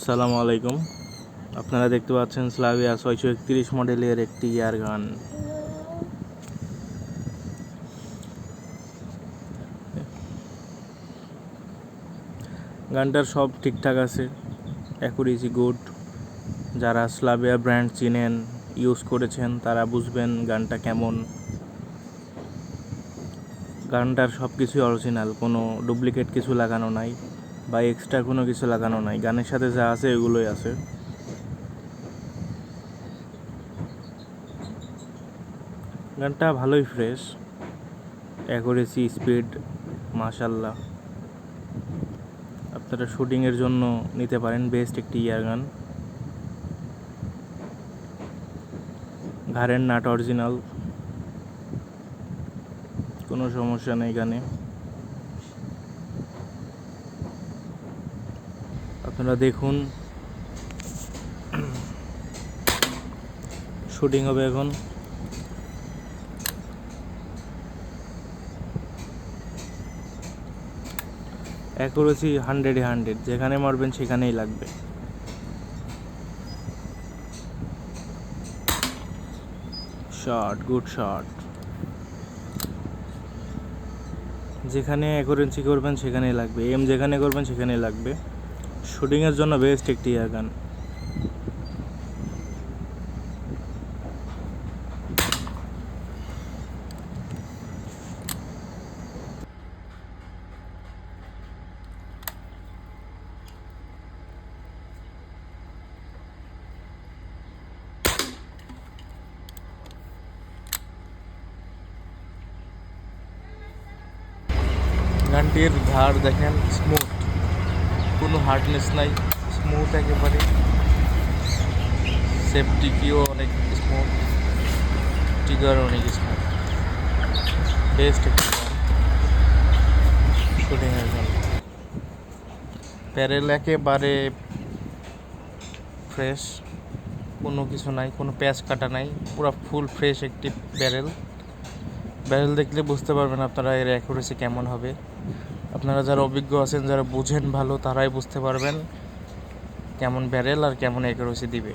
আসসালামু আলাইকুম। আপনারা দেখতে পাচ্ছেন স্লাভিয়া ছয়শো একত্রিশ মডেলের একটি ইয়ার গান। গানটার সব ঠিকঠাক আছে অ্যাকুরেসি গুড যারা স্লাভিয়া ব্র্যান্ড চিনেন ইউজ করেছেন, তারা বুঝবেন গানটা কেমন। গানটার সব কিছুই অরিজিনাল কোনো ডুপ্লিকেট কিছু লাগানো নাই। বা এক্সট্রা কোনো কিছু লাগানো নাই। গানের সাথে যা আছে এগুলোই আছে। গানটা ভালোই ফ্রেশ অ্যাকুরেসি স্পিড মাশাল্লাহ আপনারা শুটিংয়ের জন্য নিতে পারেন বেস্ট একটি ইয়ার গান। ঘাড়ের নাট অরিজিনাল কোনো সমস্যা নেই গানে। আপনারা দেখুন। শুটিং হবে এখন। অ্যাকুরেসি হান্ড্রেডে হান্ড্রেড যেখানে মারবেন সেখানেই লাগবে। শট গুড শট যেখানে অ্যাকুরেন্সি করবেন সেখানেই লাগবে এম যেখানে করবেন সেখানেই লাগবে। শুটিংয়ের জন্য বেস্ট একটি ইয়ার গান। গানটির ধার দেখেন স্মুথ। কোনো হার্ডনেস নাই স্মুথ একেবারে। সেফটি কিও অনেক স্মুথ টিগার অনেক স্মুথ বেস্ট শুটিংয়ের জন্য। প্যারেল একেবারে ফ্রেশ কোনো কিছু নাই, কোনো প্যাচ কাটা নাই, পুরো ফুল ফ্রেশ একটি ব্যারেল ব্যারেল দেখলে বুঝতে পারবেন আপনারা এর অ্যাকুরেসি কেমন হবে। আপনারা যারা অভিজ্ঞ আছেন, যারা বুঝেন ভালো, তারাই বুঝতে পারবেন কেমন ব্যারেল আর কেমন অ্যাকুরেসি দিবে।